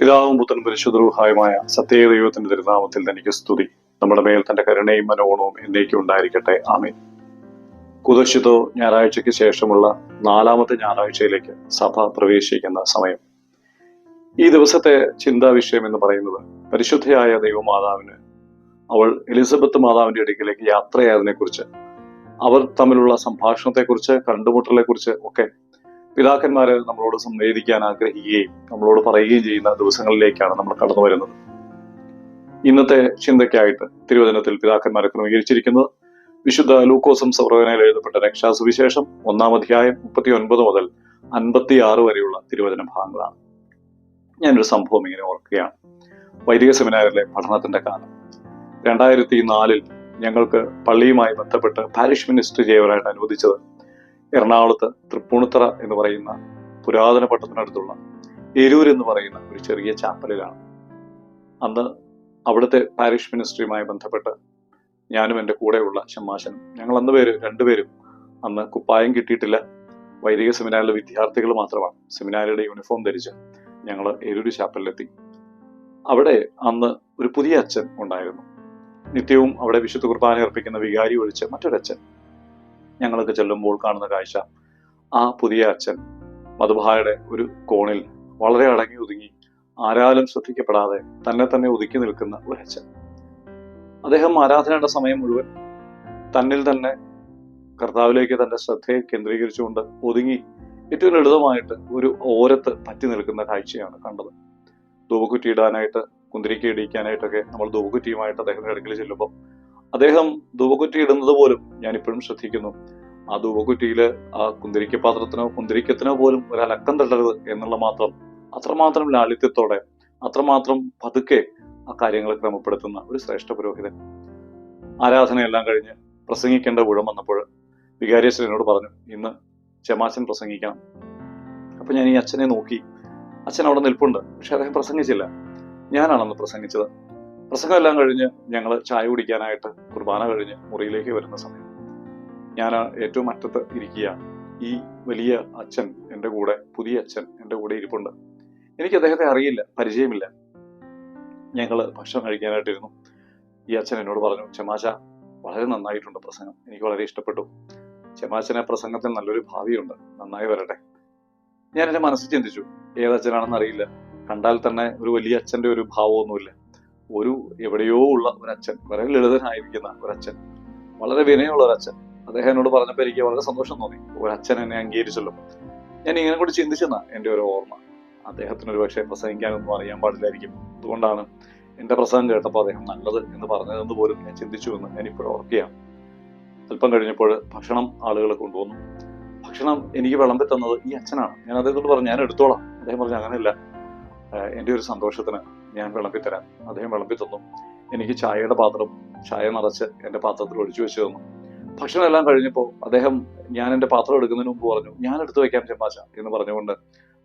പിതാവും പുത്രനും പരിശുദ്ധവുമായ സത്യ ദൈവത്തിന്റെ തിരുനാമത്തിൽ തനിക്ക് സ്തുതി. നമ്മുടെ മേൽ തന്റെ കരുണയും മനോഗുണവും എന്നേക്കും ഉണ്ടായിരിക്കട്ടെ. ആമേൻ. കുദശിതോ ഞായറാഴ്ചയ്ക്ക് ശേഷമുള്ള നാലാമത്തെ ഞായറാഴ്ചയിലേക്ക് സഭ പ്രവേശിക്കുന്ന സമയം. ഈ ദിവസത്തെ ചിന്താ വിഷയം എന്ന് പറയുന്നത് പരിശുദ്ധയായ ദൈവമാതാവിന് അവൾ എലിസബത്ത് മാതാവിന്റെ അടുക്കിലേക്ക് യാത്രയായതിനെ കുറിച്ച് അവർ തമ്മിലുള്ള സംഭാഷണത്തെക്കുറിച്ച് കണ്ടുമുട്ടലെ കുറിച്ച് ഒക്കെ പിതാക്കന്മാര് നമ്മളോട് സംവേദിക്കാൻ ആഗ്രഹിക്കുകയും നമ്മളോട് പറയുകയും ചെയ്യുന്ന ദിവസങ്ങളിലേക്കാണ് നമ്മൾ കടന്നു വരുന്നത്. ഇന്നത്തെ ചിന്തയ്ക്കായിട്ട് തിരുവചനത്തിൽ പിതാക്കന്മാരെ ക്രമീകരിച്ചിരിക്കുന്നത് വിശുദ്ധ ലൂക്കോസും സൗറവനയിൽ എഴുതപ്പെട്ട രക്ഷാസുവിശേഷം ഒന്നാം അധ്യായം മുപ്പത്തി ഒൻപത് മുതൽ അൻപത്തി ആറ് വരെയുള്ള തിരുവചന ഭാഗങ്ങളാണ്. ഞാനൊരു സംഭവം ഇങ്ങനെ ഓർക്കുകയാണ്. വൈദിക സെമിനാറിലെ പഠനത്തിന്റെ കാലം. രണ്ടായിരത്തി നാലിൽ ഞങ്ങൾക്ക് പള്ളിയുമായി ബന്ധപ്പെട്ട് പാരിഷ് മിനിസ്റ്റർ ചെയ്യുവാനായിട്ട് അനുവദിച്ചത് എറണാകുളത്ത് തൃപ്പൂണിത്തറ എന്ന് പറയുന്ന പുരാതന പട്ടണത്തിനടുത്തുള്ള എരൂർ എന്ന് പറയുന്ന ഒരു ചെറിയ ചാപ്പലിലാണ്. അന്ന് അവിടുത്തെ പാരിഷ് മിനിസ്ട്രിയുമായി ബന്ധപ്പെട്ട് ഞാനും എന്റെ കൂടെയുള്ള ഷമ്മാശനും ഞങ്ങൾ അന്ന് പേര് രണ്ടുപേരും അന്ന് കുപ്പായം കിട്ടിയിട്ടില്ല. വൈദിക സെമിനാറിലെ വിദ്യാർത്ഥികൾ മാത്രമാണ്. സെമിനാരിയുടെ യൂണിഫോം ധരിച്ച് ഞങ്ങൾ എരൂര് ചാപ്പലിലെത്തി. അവിടെ അന്ന് ഒരു പുതിയ അച്ഛൻ ഉണ്ടായിരുന്നു. നിത്യവും അവിടെ വിശുദ്ധ കുർബാന അർപ്പിക്കുന്ന വികാരി ഒഴിച്ച് മറ്റൊരച്ഛൻ ഞങ്ങളൊക്കെ ചെല്ലുമ്പോൾ കാണുന്ന കാഴ്ച ആ പുതിയ അച്ഛൻ മധുബായുടെ ഒരു കോണിൽ വളരെ അടങ്ങി ഒതുങ്ങി ആരാലും ശ്രദ്ധിക്കപ്പെടാതെ തന്നെ തന്നെ ഒതുക്കി നിൽക്കുന്ന ഒരു അച്ഛൻ. അദ്ദേഹം ആരാധനയുടെ സമയം മുഴുവൻ തന്നിൽ തന്നെ കർത്താവിലേക്ക് തന്റെ ശ്രദ്ധയെ കേന്ദ്രീകരിച്ചുകൊണ്ട് ഒതുങ്ങി ഏറ്റവും ലളിതമായിട്ട് ഒരു ഓരത്ത് പറ്റി നിൽക്കുന്ന കാഴ്ചയാണ് കണ്ടത്. ധൂപക്കുറ്റി ഇടാനായിട്ട് കുന്തിരിക്ക ഇടിക്കാനായിട്ടൊക്കെ നമ്മൾ ധൂപക്കുറ്റിയുമായിട്ട് അദ്ദേഹത്തിന്റെ അടുക്കൽ ചെല്ലുമ്പോൾ അദ്ദേഹം ധൂപക്കുറ്റി ഇടുന്നത് പോലും ഞാൻ ഇപ്പോഴും ശ്രദ്ധിക്കുന്നു. ആ ധൂപക്കുറ്റിയിൽ ആ കുന്തിരിക്ക പാത്രത്തിനോ കുന്തിരിക്കത്തിനോ പോലും ഒരു തള്ളരുത് എന്നുള്ള മാത്രം അത്രമാത്രം ലാളിത്യത്തോടെ അത്രമാത്രം പതുക്കെ ആ കാര്യങ്ങൾ ക്രമപ്പെടുത്തുന്ന ഒരു ശ്രേഷ്ഠ പുരോഹിതൻ. ആരാധനയെല്ലാം കഴിഞ്ഞ് പ്രസംഗിക്കേണ്ട ഊഴം വന്നപ്പോൾ എന്നോട് പറഞ്ഞു ഇന്ന് ചെമാച്ചൻ പ്രസംഗിക്കണം. അപ്പൊ ഞാൻ ഈ അച്ഛനെ നോക്കി. അച്ഛൻ അവിടെ നിൽപ്പുണ്ട് പക്ഷെ അദ്ദേഹം പ്രസംഗിച്ചില്ല. ഞാനാണെന്ന് പ്രസംഗിച്ചത്. പ്രസംഗം എല്ലാം കഴിഞ്ഞ് ഞങ്ങൾ ചായ കുടിക്കാനായിട്ട് കുർബാന കഴിഞ്ഞ് മുറിയിലേക്ക് വരുന്ന സമയം. ഞാൻ ഏറ്റവും അറ്റത്ത് ഇരിക്കുകയാണ് ഈ വലിയ അച്ഛൻ എന്റെ കൂടെ പുതിയ അച്ഛൻ എന്റെ കൂടെ ഇരിപ്പുണ്ട്. എനിക്ക് അദ്ദേഹത്തെ അറിയില്ല പരിചയമില്ല. ഞങ്ങൾ ഭക്ഷണം കഴിക്കാനായിട്ടിരുന്നു. ഈ അച്ഛൻ എന്നോട് പറഞ്ഞു ചെമാശ വളരെ നന്നായിട്ടുണ്ട് പ്രസംഗം. എനിക്ക് വളരെ ഇഷ്ടപ്പെട്ടു. ചെമാച്ചനെ പ്രസംഗത്തിൽ നല്ലൊരു ഭാവിയുണ്ട്. നന്നായി വരട്ടെ. ഞാൻ എന്റെ മനസ്സിൽ ചിന്തിച്ചു. ഏതച്ഛനാണെന്ന് അറിയില്ല. കണ്ടാൽ തന്നെ ഒരു വലിയ അച്ഛന്റെ ഒരു ഭാവമൊന്നുമില്ല. ഒരു എവിടെയോ ഉള്ള ഒരു അച്ഛൻ വളരെ ലളിതനായിരിക്കുന്ന ഒരു അച്ഛൻ വളരെ വിനയമുള്ള ഒരു അച്ഛൻ അദ്ദേഹം എന്നോട് പറഞ്ഞപ്പോൾ എനിക്ക് വളരെ സന്തോഷം തോന്നി. ഒരു അച്ഛൻ എന്നെ അംഗീകരിച്ചല്ലോ. ഞാൻ ഇങ്ങനെ കൂടി ചിന്തിച്ചെന്ന എന്റെ ഒരു ഓർമ്മ. അദ്ദേഹത്തിന് ഒരു പക്ഷേ പ്രസംഗിക്കാനൊന്നും അറിയാൻ പാടില്ലായിരിക്കും. അതുകൊണ്ടാണ് എന്റെ പ്രസംഗം കേട്ടപ്പോൾ അദ്ദേഹം നല്ലത് എന്ന് പറഞ്ഞതെന്ന് പോലും ഞാൻ ചിന്തിച്ചു എന്ന് ഞാൻ ഇപ്പോഴും ഓർക്കുകയാണ്. അല്പം കഴിഞ്ഞപ്പോൾ ഭക്ഷണം ആളുകൾ കൊണ്ടുവന്നു. ഭക്ഷണം എനിക്ക് വിളമ്പി തന്നത് ഈ അച്ഛനാണ്. ഞാൻ അദ്ദേഹത്തോട് പറഞ്ഞു ഞാൻ എടുത്തോളാം. അദ്ദേഹം പറഞ്ഞു അങ്ങനെയല്ല. എന്റെ ഒരു സന്തോഷത്തിന് ഞാൻ വിളമ്പി തരാം അദ്ദേഹം വിളമ്പി തന്നു എനിക്ക് ചായയുടെ പാത്രം ചായ നിറച്ച് എന്റെ പാത്രത്തിൽ ഒഴിച്ചു വെച്ചു തന്നു. ഭക്ഷണം എല്ലാം കഴിഞ്ഞപ്പോൾ അദ്ദേഹം ഞാൻ എന്റെ പാത്രം എടുക്കുന്നതിന് മുമ്പ് പറഞ്ഞു ഞാൻ എടുത്തു വയ്ക്കാം ചെമ്പാച്ച എന്ന് പറഞ്ഞുകൊണ്ട്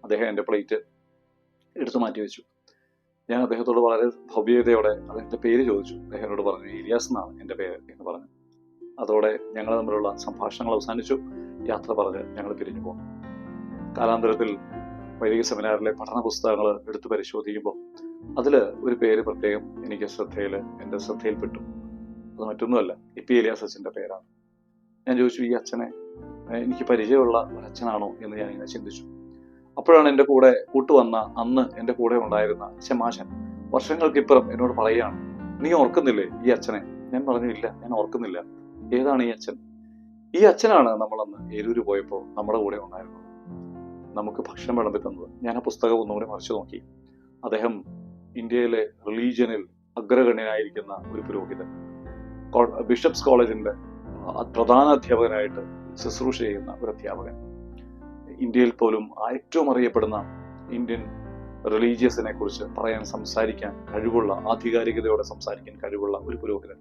അദ്ദേഹം എന്റെ പ്ലേറ്റ് എടുത്തു മാറ്റി വെച്ചു. ഞാൻ അദ്ദേഹത്തോട് വളരെ ഭവ്യതയോടെ അദ്ദേഹത്തിന്റെ പേര് ചോദിച്ചു. അദ്ദേഹം എന്നോട് പറഞ്ഞു ഇലിയാസ് എന്നാണ് എന്റെ പേര് എന്ന് പറഞ്ഞു. അതോടെ ഞങ്ങൾ തമ്മിലുള്ള സംഭാഷണങ്ങൾ അവസാനിച്ചു. യാത്ര പറഞ്ഞ് ഞങ്ങൾ പിരിഞ്ഞു പോകും കാലാന്തരത്തിൽ വൈദിക സെമിനാറിലെ പഠന പുസ്തകങ്ങൾ എടുത്തു പരിശോധിക്കുമ്പോൾ അതിൽ ഒരു പേര് പ്രത്യേകം എനിക്ക് ശ്രദ്ധയിൽ എന്റെ ശ്രദ്ധയിൽപ്പെട്ടു. അത് മറ്റൊന്നുമല്ല ഇ പി എലിയാസ് അച്ഛന്റെ പേരാണ്. ഞാൻ ചോദിച്ചു ഈ അച്ഛനെ എനിക്ക് പരിചയമുള്ള അച്ഛനാണോ എന്ന് ഞാൻ ഇങ്ങനെ ചിന്തിച്ചു. അപ്പോഴാണ് എന്റെ കൂടെ കൂട്ടുവന്ന അന്ന് എന്റെ കൂടെ ഉണ്ടായിരുന്ന ശമാശൻ വർഷങ്ങൾക്കിപ്പുറം എന്നോട് പറയുകയാണ് നീ ഓർക്കുന്നില്ലേ ഈ അച്ഛനെ? ഞാൻ പറഞ്ഞു ഇല്ല ഞാൻ ഓർക്കുന്നില്ല. ഏതാണ് ഈ അച്ഛൻ? ഈ അച്ഛനാണ് നമ്മളന്ന് ഏരൂര് പോയപ്പോൾ നമ്മുടെ കൂടെ ഉണ്ടായിരുന്നത്. നമുക്ക് ഭക്ഷണം വിളമ്പി തന്നത്. ഞാൻ ആ പുസ്തകം ഒന്നുകൂടി മറിച്ചു നോക്കി. അദ്ദേഹം ഇന്ത്യയിലെ റിലീജിയനിൽ അഗ്രഗണ്യനായിരിക്കുന്ന ഒരു പുരോഹിതൻ. ബിഷപ്സ് കോളേജിന്റെ പ്രധാന അധ്യാപകനായിട്ട് ശുശ്രൂഷ ചെയ്യുന്ന ഒരു അധ്യാപകൻ. ഇന്ത്യയിൽ പോലും ഏറ്റവും അറിയപ്പെടുന്ന ഇന്ത്യൻ റിലീജിയസിനെ കുറിച്ച് പറയാൻ സംസാരിക്കാൻ കഴിവുള്ള ആധികാരികതയോടെ സംസാരിക്കാൻ കഴിവുള്ള ഒരു പുരോഹിതൻ.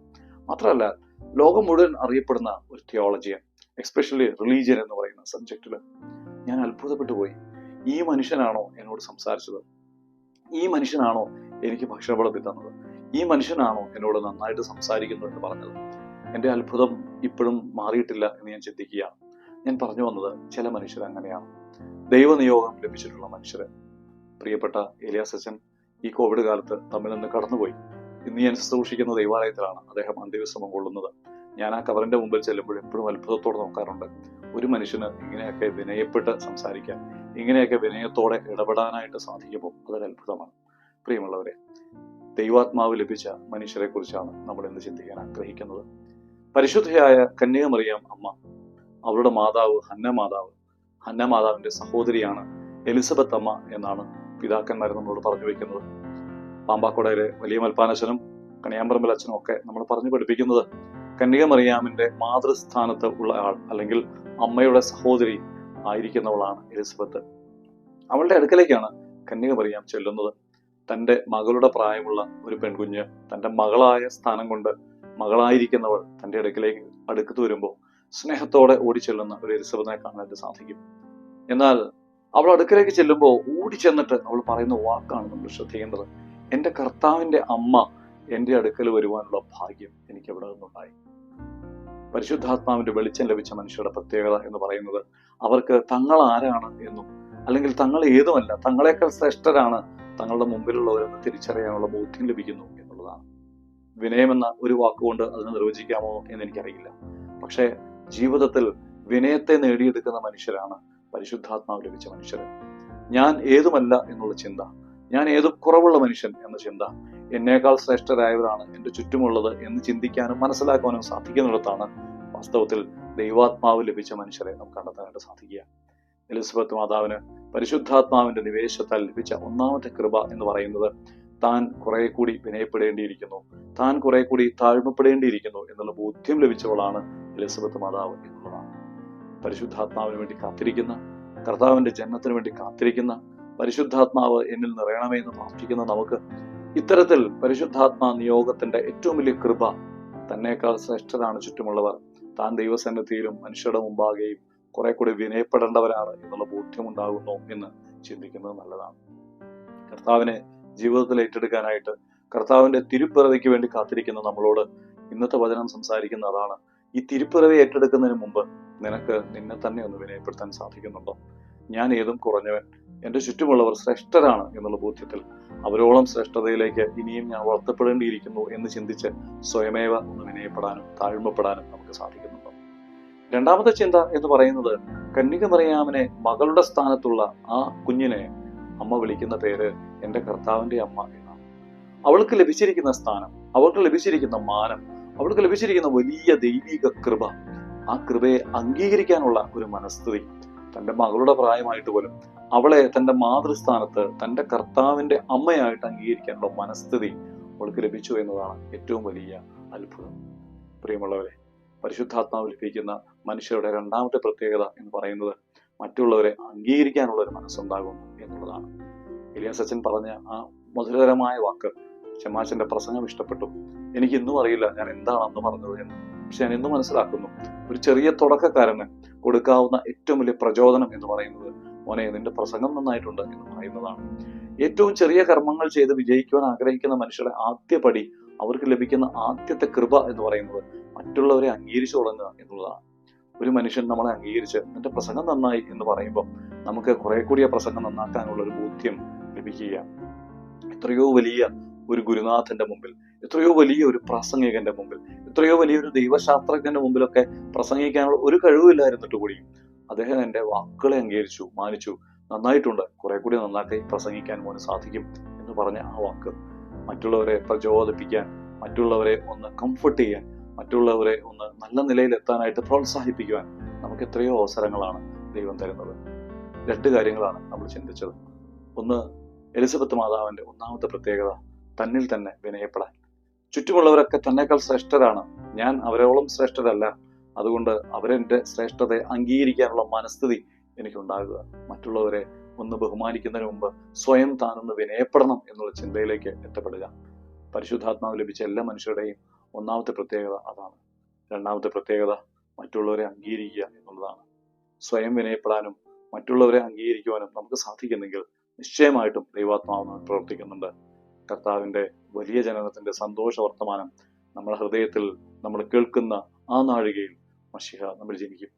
മാത്രമല്ല ലോകം മുഴുവൻ അറിയപ്പെടുന്ന ഒരു തിയോളജിയൻ എക്സ്പെഷ്യലി റിലീജിയൻ എന്ന് പറയുന്ന സബ്ജക്റ്റിൽ ഞാൻ അത്ഭുതപ്പെട്ടു പോയി. ഈ മനുഷ്യനാണോ എന്നോട് സംസാരിച്ചത്? ഈ മനുഷ്യനാണോ എനിക്ക് ഭക്ഷണം വിളമ്പി തന്നത്? ഈ മനുഷ്യനാണോ എന്നോട് നന്നായിട്ട് സംസാരിക്കുന്നു എന്ന് പറഞ്ഞത്? എന്റെ അത്ഭുതം ഇപ്പോഴും മാറിയിട്ടില്ല എന്ന് ഞാൻ ചിന്തിക്കുകയാണ്. ഞാൻ പറഞ്ഞു വന്നത് ചില മനുഷ്യർ അങ്ങനെയാണ്. ദൈവനിയോഗം ലഭിച്ചിട്ടുള്ള മനുഷ്യര്. പ്രിയപ്പെട്ട ഏലിയാസ് അച്ഛൻ ഈ കോവിഡ് കാലത്ത് തമ്മിൽ നിന്ന് കടന്നുപോയി. ഇന്ന് ഞാൻ ശുശ്രൂഷിക്കുന്ന ദൈവാലയത്തിലാണ് അദ്ദേഹം അന്ത്യവിശ്രമം കൊള്ളുന്നത്. ഞാൻ ആ കവറിന്റെ മുമ്പിൽ ചെല്ലുമ്പോൾ എപ്പോഴും അത്ഭുതത്തോടെ നോക്കാറുണ്ട്. ഒരു മനുഷ്യന് ഇങ്ങനെയൊക്കെ വിനയപ്പെട്ട് സംസാരിക്കാൻ ഇങ്ങനെയൊക്കെ വിനയത്തോടെ ഇടപെടാനായിട്ട് സാധിക്കുമ്പോൾ അതൊരു അത്ഭുതമാണ്. പ്രിയമുള്ളവരെ ദൈവാത്മാവ് ലഭിച്ച മനുഷ്യരെ കുറിച്ചാണ് നമ്മൾ ഇന്ന് ചിന്തിക്കാൻ ആഗ്രഹിക്കുന്നത്. പരിശുദ്ധയായ കന്യകമറിയാം അമ്മ അവരുടെ മാതാവ് ഹന്ന മാതാവ് ഹന്ന മാതാവിന്റെ സഹോദരിയാണ് എലിസബത്ത് അമ്മ എന്നാണ് പിതാക്കന്മാർ നമ്മളോട് പറഞ്ഞു വെക്കുന്നത്. പാമ്പാക്കോടയിലെ വലിയ മൽപ്പാനച്ഛനും കണിയാമ്പറമ്പൽ അച്ഛനും ഒക്കെ നമ്മൾ പറഞ്ഞു പഠിപ്പിക്കുന്നത് കന്യകമറിയാമിന്റെ മാതൃസ്ഥാനത്ത് ഉള്ള ആൾ അല്ലെങ്കിൽ അമ്മയുടെ സഹോദരി ആയിരിക്കുന്നവളാണ് എലിസബത്ത്. അവളുടെ അടുക്കലേക്കാണ് കന്യക മറിയാം ചെല്ലുന്നത്. തന്റെ മകളുടെ പ്രായമുള്ള ഒരു പെൺകുഞ്ഞ് തന്റെ മകളായ സ്ഥാനം കൊണ്ട് മകളായിരിക്കുന്നവൾ തന്റെ അടുക്കലേക്ക് അടുക്കത്ത് വരുമ്പോൾ സ്നേഹത്തോടെ ഓടി ചെല്ലുന്ന ഒരു എലിസബത്തിനെ കാണാനായിട്ട് സാധിക്കും. എന്നാൽ അവൾ അടുക്കലേക്ക് ചെല്ലുമ്പോൾ ഓടി ചെന്നിട്ട് അവൾ പറയുന്ന വാക്കാണ് നമ്മൾ ശ്രദ്ധിക്കേണ്ടത്. എന്റെ കർത്താവിന്റെ അമ്മ എന്റെ അടുക്കൽ വരുവാനുള്ള ഭാഗ്യം എനിക്ക് അവിടെ നിന്നുണ്ടായി. പരിശുദ്ധാത്മാവിന്റെ വെളിച്ചം ലഭിച്ച മനുഷ്യരുടെ പ്രത്യേകത എന്ന് പറയുന്നത് അവർക്ക് തങ്ങൾ ആരാണ് എന്നും അല്ലെങ്കിൽ തങ്ങൾ ഏതുമല്ല തങ്ങളെക്കാൾ ശ്രേഷ്ഠരാണ് തങ്ങളുടെ മുമ്പിലുള്ളവരെന്ന് തിരിച്ചറിയാനുള്ള ബോധ്യം ലഭിക്കുന്നു എന്നുള്ളതാണ്. വിനയമെന്ന ഒരു വാക്കുകൊണ്ട് അതിനെ നിർവചിക്കാമോ എന്ന് എനിക്കറിയില്ല. പക്ഷേ ജീവിതത്തിൽ വിനയത്തെ നേടിയെടുക്കുന്ന മനുഷ്യരാണ് പരിശുദ്ധാത്മാവ് ലഭിച്ച മനുഷ്യർ. ഞാൻ ഏതുമല്ല എന്നുള്ള ചിന്ത ഞാൻ ഏതും കുറവുള്ള മനുഷ്യൻ എന്ന ചിന്ത എന്നേക്കാൾ ശ്രേഷ്ഠരായവരാണ് എന്റെ ചുറ്റുമുള്ളത് എന്ന് ചിന്തിക്കാനും മനസ്സിലാക്കാനും സാധിക്കുന്നിടത്താണ് വാസ്തവത്തിൽ ദൈവാത്മാവ് ലഭിച്ച മനുഷ്യരെ നമുക്ക് കണ്ടെത്താനായിട്ട് സാധിക്കുക. എലിസബത്ത് മാതാവിന് പരിശുദ്ധാത്മാവിന്റെ നിവേശത്താൽ ലഭിച്ച ഒന്നാമത്തെ കൃപ എന്ന് പറയുന്നത് താൻ കുറെ കൂടി വിനയപ്പെടേണ്ടിയിരിക്കുന്നു. താൻ കുറെ കൂടി താഴ്മപ്പെടേണ്ടിയിരിക്കുന്നു എന്നുള്ള ബോധ്യം ലഭിച്ചവളാണ് എലിസബത്ത് മാതാവ് എന്നുള്ളതാണ്. പരിശുദ്ധാത്മാവിന് വേണ്ടി കാത്തിരിക്കുന്ന കർത്താവിന്റെ ജന്മത്തിന് വേണ്ടി കാത്തിരിക്കുന്ന പരിശുദ്ധാത്മാവ് എന്നിൽ നിറയണമേ എന്ന് പ്രാർത്ഥിക്കുന്ന നമുക്ക് ഇത്തരത്തിൽ പരിശുദ്ധാത്മാ നിയോഗത്തിന്റെ ഏറ്റവും വലിയ കൃപ തന്നെക്കാൾ ശ്രേഷ്ഠരാണ് ചുറ്റുമുള്ളവർ. താൻ ദൈവസന്നിധിയിലും മനുഷ്യരുടെ മുമ്പാകെയും കുറെ കൂടി വിനയപ്പെടേണ്ടവരാണ് എന്നുള്ള ബോധ്യമുണ്ടാകുന്നു എന്ന് ചിന്തിക്കുന്നത് നല്ലതാണ്. കർത്താവിനെ ജീവിതത്തിൽ ഏറ്റെടുക്കാനായിട്ട് കർത്താവിന്റെ തിരുപ്പിറവിക്ക് വേണ്ടി കാത്തിരിക്കുന്ന നമ്മളോട് ഇന്നത്തെ വചനം സംസാരിക്കുന്ന അതാണ് ഈ തിരുപ്പിറവി ഏറ്റെടുക്കുന്നതിന് മുമ്പ് നിനക്ക് നിന്നെ തന്നെ ഒന്ന് വിനയപ്പെടുത്താൻ സാധിക്കുന്നുണ്ടോ? ഞാൻ ഏതും കുറഞ്ഞവൻ എന്റെ ചുറ്റുമുള്ളവർ ശ്രേഷ്ഠരാണ് എന്നുള്ള ബോധ്യത്തിൽ അവരോളം ശ്രേഷ്ഠതയിലേക്ക് ഇനിയും ഞാൻ വളർത്തപ്പെടേണ്ടിയിരിക്കുന്നു എന്ന് ചിന്തിച്ച് സ്വയമേവ ഒന്ന് വിനയപ്പെടാനും താഴ്മപ്പെടാനും നമുക്ക് സാധിക്കുന്നുണ്ടോ. രണ്ടാമത്തെ ചിന്ത എന്ന് പറയുന്നത് കന്യക മറിയാമിനെ മകളുടെ സ്ഥാനത്തുള്ള ആ കുഞ്ഞിനെ അമ്മ വിളിക്കുന്ന പേര് എന്റെ കർത്താവിന്റെ അമ്മ എന്നാണ്. അവൾക്ക് ലഭിച്ചിരിക്കുന്ന സ്ഥാനം അവൾക്ക് ലഭിച്ചിരിക്കുന്ന മാനം അവൾക്ക് ലഭിച്ചിരിക്കുന്ന വലിയ ദൈവിക കൃപ ആ കൃപയെ അംഗീകരിക്കാനുള്ള ഒരു മനസ്ഥിതി തന്റെ മകളുടെ പ്രായമായിട്ട് പോലും അവളെ തന്റെ മാതൃസ്ഥാനത്ത് തന്റെ കർത്താവിന്റെ അമ്മയായിട്ട് അംഗീകരിക്കാനുള്ള മനസ്ഥിതി അവൾക്ക് ലഭിച്ചു എന്നതാണ് ഏറ്റവും വലിയ അത്ഭുതം. പ്രിയമുള്ളവരെ പരിശുദ്ധാത്മാവ് ലഭിക്കുന്ന മനുഷ്യരുടെ രണ്ടാമത്തെ പ്രത്യേകത എന്ന് പറയുന്നത് മറ്റുള്ളവരെ അംഗീകരിക്കാനുള്ള ഒരു മനസ്സുണ്ടാകുന്നു എന്നുള്ളതാണ്. ഇലിയാസ് അച്ഛൻ പറഞ്ഞ ആ മധുരകരമായ വാക്ക് ഷമാശന്റെ പ്രസംഗം ഇഷ്ടപ്പെട്ടു. എനിക്ക് ഇന്നും അറിയില്ല ഞാൻ എന്താണ് അന്ന് പറഞ്ഞത് എന്ന്. പക്ഷെ ഞാൻ ഇന്ന് മനസ്സിലാക്കുന്നു ഒരു ചെറിയ തുടക്കക്കാരന് കൊടുക്കാവുന്ന ഏറ്റവും വലിയ പ്രചോദനം എന്ന് പറയുന്നത് മോനെ നിന്റെ പ്രസംഗം നന്നായിട്ടുണ്ട് എന്ന് പറയുന്നതാണ്. ഏറ്റവും ചെറിയ കർമ്മങ്ങൾ ചെയ്ത് വിജയിക്കുവാൻ ആഗ്രഹിക്കുന്ന മനുഷ്യരുടെ ആദ്യ പടി അവർക്ക് ലഭിക്കുന്ന ആദ്യത്തെ കൃപ എന്ന് പറയുന്നത് മറ്റുള്ളവരെ അംഗീകരിച്ചു തുടങ്ങുക എന്നുള്ളതാണ്. ഒരു മനുഷ്യൻ നമ്മളെ അംഗീകരിച്ച് നിന്റെ പ്രസംഗം നന്നായി എന്ന് പറയുമ്പോൾ നമുക്ക് കുറെ കൂടിയ പ്രസംഗം നന്നാക്കാനുള്ള ഒരു ബോധ്യം ലഭിക്കുക എത്രയോ വലിയ ഒരു ഗുരുനാഥന്റെ മുമ്പിൽ എത്രയോ വലിയ ഒരു പ്രാസംഗികന്റെ മുമ്പിൽ എത്രയോ വലിയൊരു ദൈവശാസ്ത്രജ്ഞന്റെ മുമ്പിലൊക്കെ പ്രസംഗിക്കാനുള്ള ഒരു കഴിവില്ലായിരുന്നിട്ട് കൂടിയും അദ്ദേഹം എന്റെ വാക്കുകളെ അംഗീകരിച്ചു മാനിച്ചു. നന്നായിട്ടുണ്ട്. കുറെ കൂടി നന്നാക്കി പ്രസംഗിക്കാൻ മോന് സാധിക്കും എന്ന് പറഞ്ഞ ആ വാക്ക്. മറ്റുള്ളവരെ പ്രചോദിപ്പിക്കാൻ മറ്റുള്ളവരെ ഒന്ന് കംഫർട്ട് ചെയ്യാൻ മറ്റുള്ളവരെ ഒന്ന് നല്ല നിലയിൽ എത്താനായിട്ട് പ്രോത്സാഹിപ്പിക്കുവാൻ നമുക്ക് എത്രയോ അവസരങ്ങളാണ് ദൈവം തരുന്നത്. രണ്ട് കാര്യങ്ങളാണ് നമ്മൾ ചിന്തിച്ചത്. ഒന്ന് എലിസബത്ത് മാതാവിന്റെ ഒന്നാമത്തെ പ്രത്യേകത തന്നിൽ തന്നെ വിനയപ്പെടാൻ. ചുറ്റുമുള്ളവരൊക്കെ തന്നെക്കാൾ ശ്രേഷ്ഠരാണ്. ഞാൻ അവരോളം ശ്രേഷ്ഠരല്ല. അതുകൊണ്ട് അവരെന്റെ ശ്രേഷ്ഠതയെ അംഗീകരിക്കാനുള്ള മനസ്ഥിതി എനിക്കുണ്ടാകുക. മറ്റുള്ളവരെ ഒന്ന് ബഹുമാനിക്കുന്നതിന് മുമ്പ് സ്വയം താനൊന്ന് വിനയപ്പെടണം എന്നുള്ള ചിന്തയിലേക്ക് എത്തപ്പെടുക. പരിശുദ്ധാത്മാവ് ലഭിച്ച എല്ലാ മനുഷ്യരുടെയും ഒന്നാമത്തെ പ്രത്യേകത അതാണ്. രണ്ടാമത്തെ പ്രത്യേകത മറ്റുള്ളവരെ അംഗീകരിക്കുക എന്നുള്ളതാണ്. സ്വയം വിനയപ്പെടാനും മറ്റുള്ളവരെ അംഗീകരിക്കുവാനും നമുക്ക് സാധിക്കുന്നെങ്കിൽ നിശ്ചയമായിട്ടും ദൈവാത്മാവ് പ്രവർത്തിക്കുന്നുണ്ട്. കർത്താവിന്റെ വലിയ ജനനത്തിന്റെ സന്തോഷ വർത്തമാനം നമ്മുടെ ഹൃദയത്തിൽ നമ്മൾ കേൾക്കുന്ന ആ നാഴികയിൽ മഷിഹ നമ്മൾ ജനിക്കും.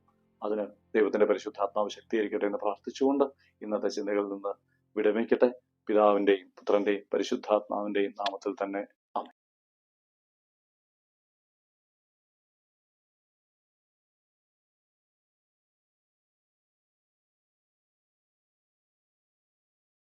അതിന് ദൈവത്തിന്റെ പരിശുദ്ധാത്മാവ് ശക്തീകരിക്കട്ടെ എന്ന് പ്രാർത്ഥിച്ചുകൊണ്ട് ഇന്നത്തെ ചിന്തകളിൽ നിന്ന് വിടമിക്കട്ടെ പിതാവിന്റെയും പുത്രന്റെയും പരിശുദ്ധാത്മാവിന്റെയും നാമത്തിൽ തന്നെ